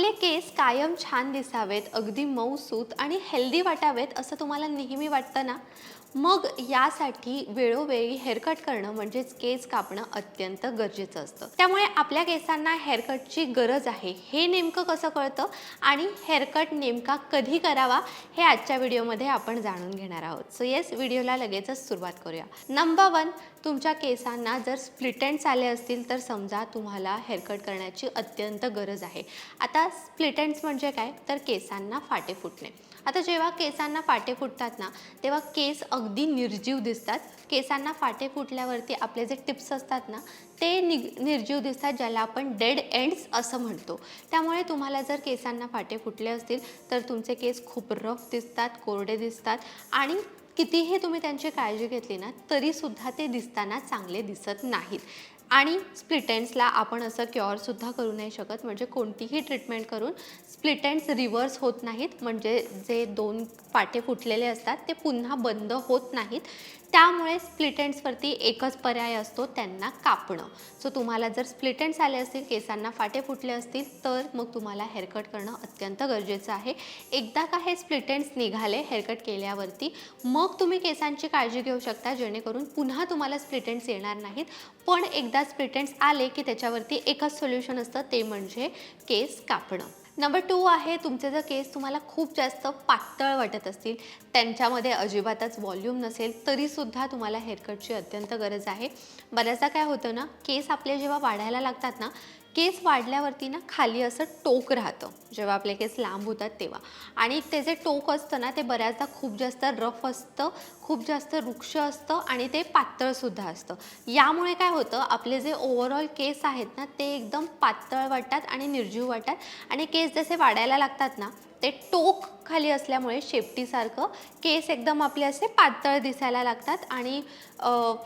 आपले केस कायम छान दिसावेत अगदी मऊसूत आणि हेल्दी वाटावेत असं तुम्हाला नेहमी वाटतं ना? मग यासाठी वेळोवेळी हेअरकट करणं म्हणजेच केस कापणं अत्यंत गरजेचं असतं. त्यामुळे आपल्या केसांना हेअरकटची गरज आहे. हे नेमकं कसं कळतं? आणि हेअरकट नेमका कधी करावा? हे आजच्या व्हिडिओमध्ये आपण जाणून घेणार आहोत. सो येस व्हिडिओला लगेचच सुरुवात करूया. नंबर वन तुमच्या केसांना जर स्प्लिटेंट्स आले असतील तर समजा तुम्हाला हेअरकट करण्याची अत्यंत गरज आहे. आता स्प्लिटेंट्स म्हणजे काय? तर केसांना फाटे फुटणे. आता जेव्हा केसांना फाटे फुटतात ना तेव्हा केस अगदी निर्जीव दिसतात. केसांना फाटे फुटल्यावरती आपले जे टिप्स असतात ना ते नि निर्जीव दिसतात ज्याला आपण डेड एंड्स असं म्हणतो. त्यामुळे तुम्हाला जर केसांना फाटे फुटले असतील तर तुमचे केस खूप रफ दिसतात कोरडे दिसतात. आणि कितीही तुम्ही त्यांची काळजी घेतली ना तरीसुद्धा ते दिसताना चांगले दिसत नाहीत. आणि स्प्लिटेंट्सला आपण असं क्युअरसुद्धा करू नाही शकत. म्हणजे कोणतीही ट्रीटमेंट करून स्प्लिटेंट्स रिव्हर्स होत नाहीत. म्हणजे जे दोन फाटे फुटलेले असतात ते पुन्हा बंद होत नाहीत. त्यामुळे स्प्लिटेंट्सवरती एकच पर्याय असतो त्यांना कापणं. सो तुम्हाला जर स्प्लिटेंट्स आले असतील केसांना फाटे फुटले असतील तर मग तुम्हाला हेअरकट करणं अत्यंत गरजेचं आहे. एकदा का हे स्प्लिटेंट्स निघाले हेअरकट केल्यावरती मग तुम्ही केसांची काळजी घेऊ शकता जेणेकरून पुन्हा तुम्हाला स्प्लिटेंट्स येणार नाहीत. पण एकदाच स्प्लिटेंट्स आले की त्याच्यावरती एकच सोल्युशन असतं ते म्हणजे केस कापणं. नंबर टू आहे तुमचे जर केस तुम्हाला खूप जास्त पातळ वाटत असतील त्यांच्यामध्ये अजिबातच व्हॉल्यूम नसेल तरीसुद्धा तुम्हाला हेअरकटची अत्यंत गरज आहे. बऱ्याचदा काय होतं ना केस आपले जेव्हा वाढायला लागतात ना केस वाढल्यावरती ना खाली असं टोक राहतं. जेव्हा आपले केस लांब होतात तेव्हा. आणि ते जे टोक असतं ना ते बऱ्याचदा खूप जास्त रफ असतं खूप जास्त वृक्ष असतं आणि ते पातळसुद्धा असतं. यामुळे काय होतं आपले जे ओव्हरऑल केस आहेत ना ते एकदम पातळ वाटतात आणि निर्जीव वाटतात. आणि केस जसे वाढायला लागतात ना ते टोक खाली असल्यामुळे शेपटीसारखं केस एकदम आपले असे पातळ दिसायला लागतात आणि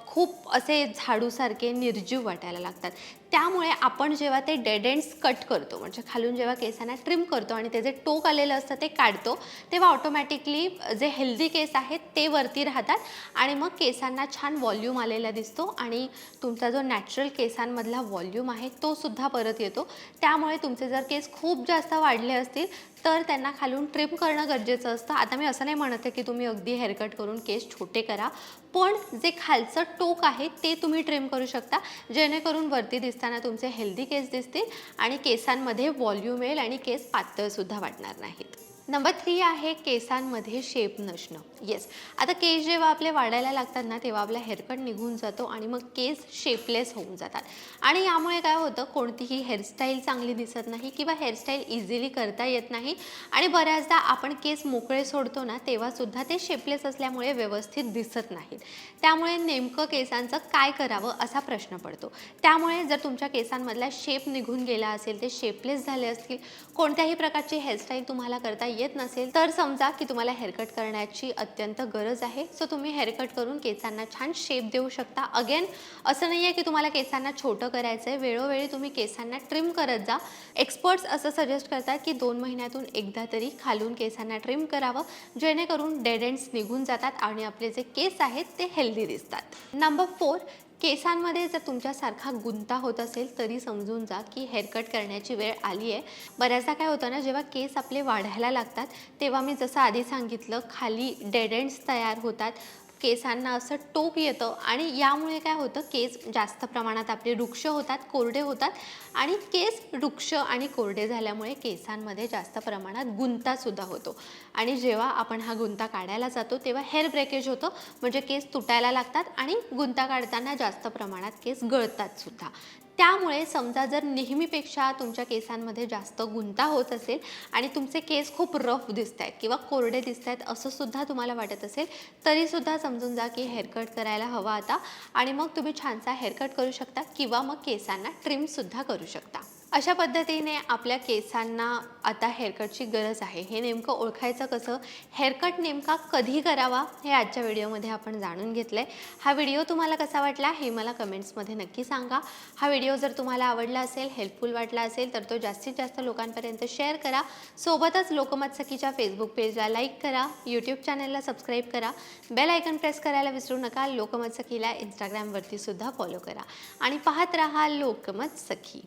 खूप असे झाडूसारखे निर्जीव वाटायला लागतात. त्यामुळे आपण जेव्हा ते डेड एंड्स कट करतो म्हणजे खालून जेव्हा केसांना ट्रिम करतो आणि ते जे टोक आलेलं असतं ते काढतो तेव्हा ऑटोमॅटिकली जे हेल्दी केस आहेत ते वरती राहतात आणि मग केसांना छान व्हॉल्यूम आलेला दिसतो आणि तुमचा जो नॅचरल केसांमधला व्हॉल्यूम आहे तो सुद्धा परत येतो. त्यामुळे तुमचे जर केस खूप जास्त वाढले असतील तर त्यांना खालून ट्रिम करणं गरजेचं असतं. आता मी असं नाही म्हणत आहे की तुम्ही अगदी हेअरकट करून केस छोटे करा पण जे खालचं टोक आहे ते तुम्ही ट्रिम करू शकता. जेणेकरून वरती दिसताना तुमचे हेल्दी केस दिसतील आणि केसांमध्ये व्हॉल्यूम येईल आणि केस पातळसुद्धा वाटणार नाहीत. नंबर थ्री आहे केसांमध्ये शेप नसणं येस आता केस जेव्हा आपले वाढायला लागतात ना तेव्हा आपला हेअरकट निघून जातो आणि मग केस शेपलेस होऊन जातात. आणि यामुळे काय होतं कोणतीही हेअरस्टाईल चांगली दिसत नाही किंवा हेअरस्टाईल इझिली करता येत नाही. आणि बऱ्याचदा आपण केस मोकळे सोडतो ना तेव्हासुद्धा ते शेपलेस असल्यामुळे व्यवस्थित दिसत नाहीत. त्यामुळे नेमकं केसांचं काय करावं असा प्रश्न पडतो. त्यामुळे जर तुमच्या केसांमधला शेप निघून गेला असेल ते शेपलेस झाले असतील कोणत्याही प्रकारची हेअरस्टाईल तुम्हाला करता येत नसेल तर समजा की तुम्हाला हेअरकट करण्याची अत्यंत गरज आहे. सो तुम्ही हेअरकट करून केसांना छान शेप देऊ शकता. अगेन असं नाही आहे की तुम्हाला केसांना छोटं करायचं आहे वेळोवेळी तुम्ही केसांना ट्रिम करत जा. एक्सपर्ट्स असं सजेस्ट करतात की दोन महिन्यातून एकदा तरी खालून केसांना ट्रिम करावं. जेणेकरून डेड एंड्स निघून जातात आणि आपले जे केस आहेत ते हेल्दी दिसतात. नंबर फोर केसांमध्ये जर तुमच्यासारखा गुंता होत असेल तरी समजून जा की हेअरकट करण्याची वेळ आली आहे. बऱ्याचदा काय होतं ना जेव्हा केस आपले वाढायला लागतात तेव्हा मी जसं आधी सांगितलं खाली डेड एंड्स तयार होतात. केसांना असं टोक येतं आणि यामुळे काय होतं केस जास्त प्रमाणात आपले वृक्ष होतात कोरडे होतात आणि केस वृक्ष आणि कोरडे झाल्यामुळे केसांमध्ये जास्त प्रमाणात गुंतासुद्धा होतो. आणि जेव्हा आपण हा गुंता काढायला जातो तेव्हा हेअर ब्रेकेज होतं म्हणजे केस तुटायला लागतात आणि गुंता काढताना जास्त प्रमाणात केस गळतात सुद्धा. त्यामुळे समजा जर नेहमीपेक्षा तुमच्या केसांमध्ये जास्त गुंता होत असेल आणि तुमचे केस खूप रफ दिसत आहेत किंवा कोरडे दिसत आहेत असंसुद्धा तुम्हाला वाटत असेल तरीसुद्धा समजून जा की हेअरकट करायला हवा आता. आणि मग तुम्ही छानसा हेअरकट करू शकता किंवा मग केसांना ट्रिमसुद्धा करू शकता. अशा पद्धतीने आपल्या केसांना आता हेअरकटची गरज आहे. हे नेमकं ओळखायचं कसं? हेअरकट नेमका कधी करावा? हे आजच्या व्हिडिओमध्ये आपण जाणून घेतलं आहे हा व्हिडिओ तुम्हाला कसा वाटला? हे मला कमेंट्समध्ये नक्की सांगा. हा व्हिडिओ जर तुम्हाला आवडला असेल हेल्पफुल वाटला असेल तर तो जास्तीत जास्त लोकांपर्यंत शेअर करा. सोबतच लोकमत सखीच्या फेसबुक पेजला लाईक करा. यूट्यूब चॅनलला सबस्क्राईब करा. बेल आयकन प्रेस करायला विसरू नका. लोकमत सखीला इंस्टाग्रामवरती सुद्धा फॉलो करा. आणि पाहत राहा लोकमत सखी